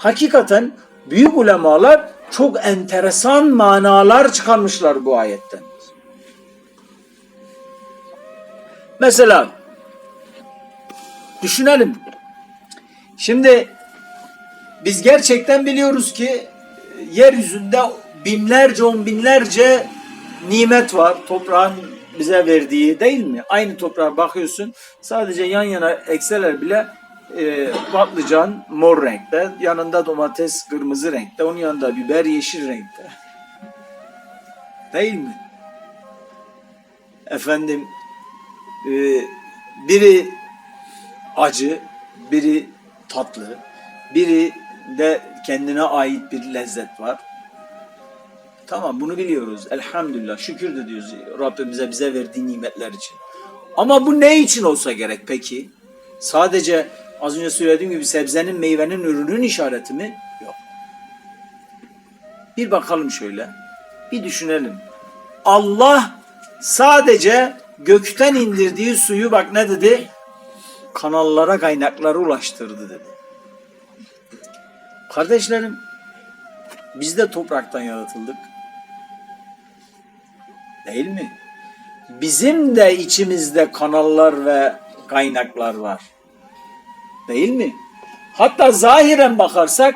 hakikaten büyük ulemalar çok enteresan manalar çıkarmışlar bu ayetten. Mesela düşünelim. Şimdi biz gerçekten biliyoruz ki yeryüzünde binlerce on binlerce nimet var. Toprağın bize verdiği değil mi? Aynı toprağa bakıyorsun. Sadece yan yana ekseler bile e, patlıcan mor renkte, yanında domates kırmızı renkte, onun yanında biber yeşil renkte. Değil mi? Efendim e, biri acı, biri tatlı, biri de kendine ait bir lezzet var. Tamam bunu biliyoruz. Elhamdülillah şükür de diyoruz Rabbimize bize verdiği nimetler için. Ama bu ne için olsa gerek peki? Sadece az önce söylediğim gibi sebzenin, meyvenin, ürünün işareti mi? Yok. Bir bakalım şöyle. Bir düşünelim. Allah sadece gökten indirdiği suyu bak ne dedi? Kanallara, kaynaklara ulaştırdı dedi. Kardeşlerim, biz de topraktan yaratıldık. Değil mi? Bizim de içimizde kanallar ve kaynaklar var. Değil mi? Hatta zahiren bakarsak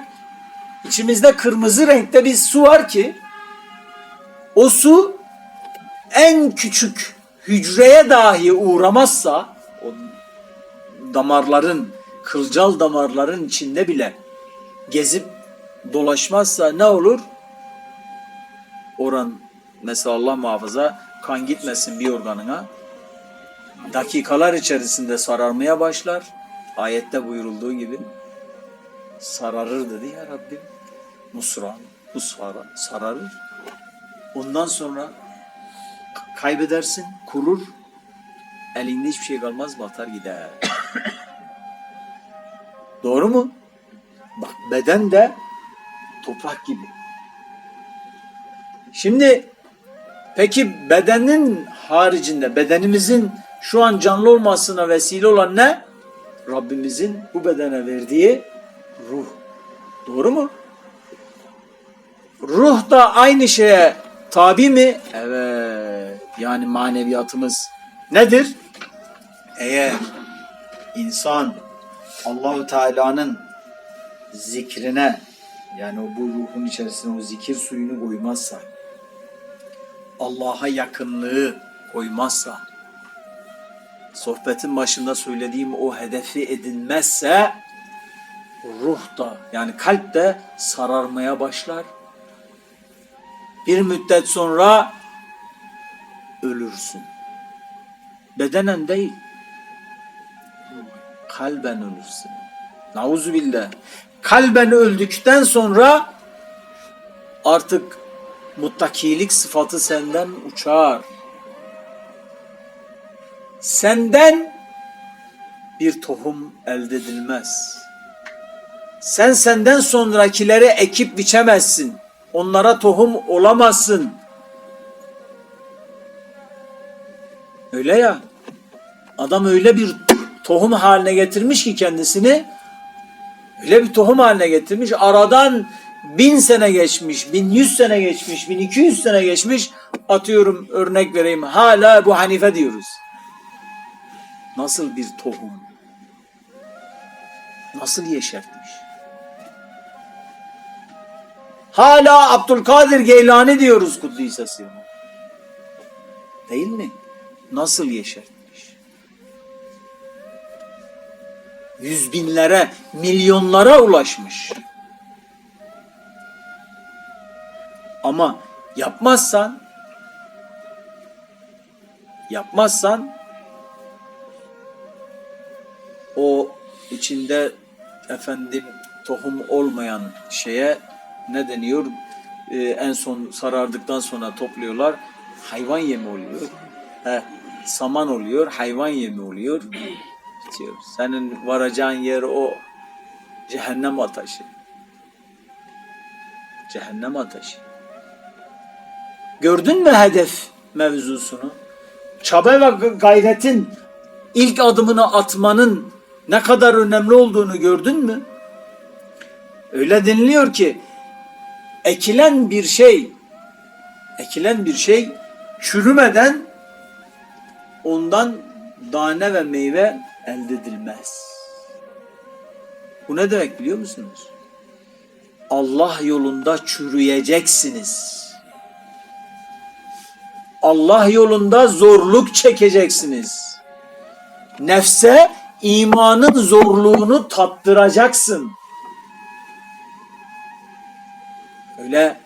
içimizde kırmızı renkte bir su var ki o su en küçük hücreye dahi uğramazsa o damarların, kılcal damarların içinde bile gezip dolaşmazsa ne olur? Oran mesela Allah muhafaza kan gitmesin bir organına. Dakikalar içerisinde sararmaya başlar. Ayette buyurulduğu gibi sararır dedi ya Rabbim. Musran, musfara, sararır. Ondan sonra kaybedersin, kurur. Elinde hiçbir şey kalmaz, batar gider. Doğru mu? Bak beden de toprak gibi. Şimdi peki bedenin haricinde bedenimizin şu an canlı olmasına vesile olan ne? Rabbimizin bu bedene verdiği ruh. Doğru mu? Ruh da aynı şeye tabi mi? Evet. Yani maneviyatımız nedir? Eğer insan Allahu Teala'nın zikrine yani o bu ruhun içerisine o zikir suyunu koymazsa Allah'a yakınlığı koymazsa sohbetin başında söylediğim o hedefi edinmezse ruh da yani kalp de sararmaya başlar. Bir müddet sonra ölürsün. Bedenen değil. Kalben ölürsün. Nauzu billah. Kalben öldükten sonra artık muttakilik sıfatı senden uçar. Senden bir tohum elde edilmez. Sen senden sonrakileri ekip biçemezsin. Onlara tohum olamazsın. Öyle ya. Adam öyle bir tohum haline getirmiş ki kendisini öyle bir tohum haline getirmiş. Aradan bin sene geçmiş, bin yüz sene geçmiş, bin iki yüz sene geçmiş. Atıyorum örnek vereyim. Hala bu Hanife diyoruz. Nasıl bir tohum? Nasıl yeşertmiş? Hala Abdülkadir Geylani diyoruz Kuddise Sirruhu. Değil mi? Nasıl yeşertmiş? Yüz binlere, milyonlara ulaşmış. Ama yapmazsan yapmazsan içinde efendim tohum olmayan şeye ne deniyor? Ee, en son sarardıktan sonra topluyorlar. Hayvan yemi oluyor. He, saman oluyor, hayvan yemi oluyor. Bitiyor. Senin varacağın yer o cehennem ateşi. Cehennem ateşi. Gördün mü hedef mevzusunu? Çaba ve gayretin ilk adımını atmanın ne kadar önemli olduğunu gördün mü? Öyle deniliyor ki ekilen bir şey ekilen bir şey çürümeden ondan tane ve meyve elde edilmez. Bu ne demek biliyor musunuz? Allah yolunda çürüyeceksiniz. Allah yolunda zorluk çekeceksiniz. Nefse imanın zorluğunu tattıracaksın. Öyle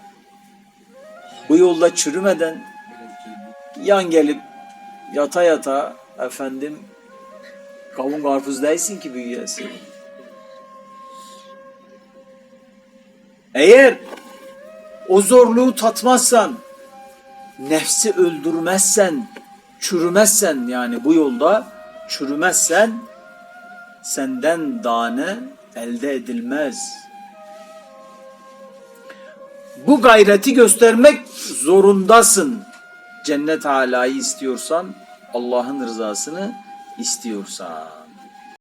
bu yolda çürümeden yan gelip yata yata efendim kavun karpuz değilsin ki büyüyesin. Eğer o zorluğu tatmazsan, nefsi öldürmezsen, çürümezsen yani bu yolda çürümezsen senden tane elde edilmez. Bu gayreti göstermek zorundasın. Cennet alayı istiyorsan, Allah'ın rızasını istiyorsan.